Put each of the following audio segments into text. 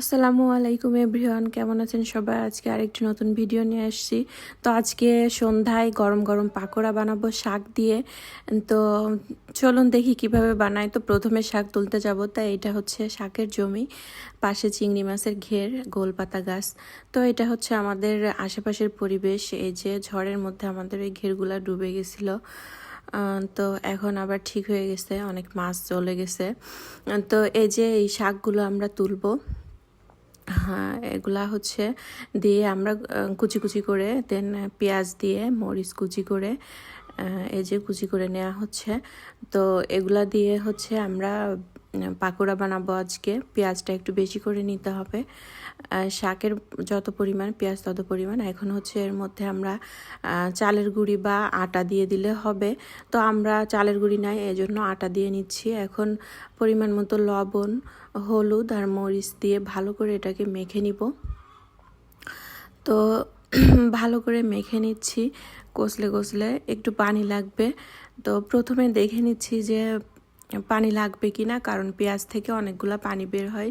আসসালামু আলাইকুম এভরিওয়ান, কেমন আছেন সবাই? আজকে আরেকটি নতুন ভিডিও নিয়ে আসছি। তো আজকে সন্ধ্যায় গরম গরম পাকোড়া বানাবো, শাক দিয়ে। তো চলুন দেখি কীভাবে বানাই। তো প্রথমে শাক তুলতে যাব, তাই এটা হচ্ছে শাকের জমি। পাশে চিংড়ি মাছের ঘের গোলপাতা গাছ। তো এটা হচ্ছে আমাদের আশেপাশের পরিবেশ। এই যে ঝড়ের মধ্যে আমাদের এই ঘেরগুলা ডুবে গেছিল। তো এখন আবার ঠিক হয়ে গেছে, অনেক মাছ চলে গেছে। তো এই যে এই শাকগুলো আমরা তুলবো এগুলা হচ্ছে দিয়ে আমরা কুচি কুচি করে দেন পেঁয়াজ দিয়ে, মরিচ কুচি করে এই যে কুচি করে নেওয়া হচ্ছে। তো এগুলা দিয়ে হচ্ছে আমরা পাকোড়া বানাবো আজকে। পেঁয়াজটা একটু বেশি করে নিতে হবে। শাকের যত পরিমাণ, পেঁয়াজ তত পরিমাণ। এখন হচ্ছে এর মধ্যে আমরা চালের গুঁড়ি বা আটা দিয়ে দিলে হবে। তো আমরা চালের গুঁড়ি নাই, এজন্য আটা দিয়ে নিচ্ছি। এখন পরিমাণ মতো লবণ, হলুদ আর মরিচ দিয়ে ভালো করে এটাকে মেখে নিব। তো ভালো করে মেখে নিচ্ছি। কষলে কষলে একটু পানি লাগবে। তো প্রথমে দেখে নিচ্ছি যে পানি লাগবে কি না কারণ পেঁয়াজ থেকে অনেকগুলো পানি বের হয়।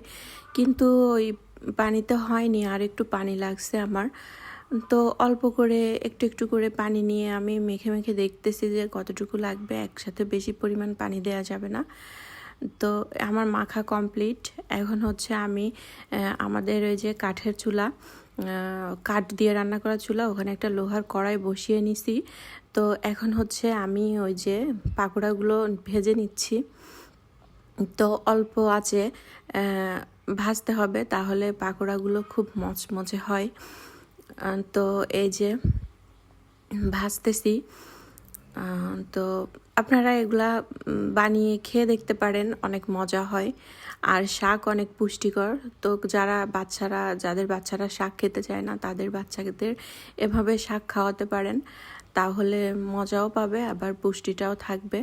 কিন্তু ওই পানিতে হয়নি, আর একটু পানি লাগছে আমার। তো অল্প করে, একটু একটু করে পানি নিয়ে আমি মেখে মেখে দেখতেছি যে কতটুকু লাগবে। একসাথে বেশি পরিমাণ পানি দেওয়া যাবে না। তো আমার মাখা কমপ্লিট এখন হচ্ছে আমি আমাদের ওই যে কাঠের চুলা কাঠ দিয়ে রান্না করা চুলা, ওখানে একটা লোহার কড়াই বসিয়ে নিছি। তো এখন হচ্ছে আমি ওই যে পাকোড়াগুলো ভেজে নিচ্ছি। তো অল্প আছে ভাজতে হবে তাহলে পাকোড়াগুলো খুব মচমচে হয়। তো এই যে ভাজতেছি। তো আপনারা এগুলা বানিয়ে খেয়ে দেখতে পারেন, অনেক মজা হয়। আর শাক অনেক পুষ্টিকর। তো যারা বাচ্চারা, যাদের বাচ্চারা শাক খেতে চায় না, তাদের বাচ্চাদের এভাবে শাক খাওয়াতে পারেন। তাহলে মজাও পাবে, আবার পুষ্টিটাও থাকবে।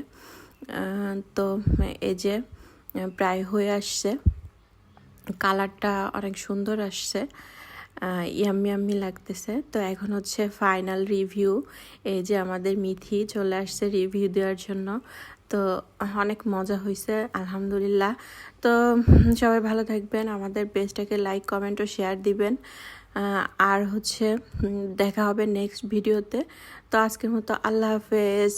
তো এই যে, প্রায় হয়ে আসছে। কালারটা অনেক সুন্দর আসছে। ইয়াম্মি লাগতেছে। তো এখন হচ্ছে ফাইনাল রিভিউ এই যে আমাদের মিথি চলে আসছে রিভিউ দেওয়ার জন্য। তো অনেক মজা হয়েছে আলহামদুলিল্লাহ। তো সবাই ভালো থাকবেন, আমাদের পেজটাকে লাইক কমেন্ট ও শেয়ার দিবেন। আর হচ্ছে দেখা হবে নেক্সট ভিডিওতে তো আজকের মতো আল্লাহ হাফেজ।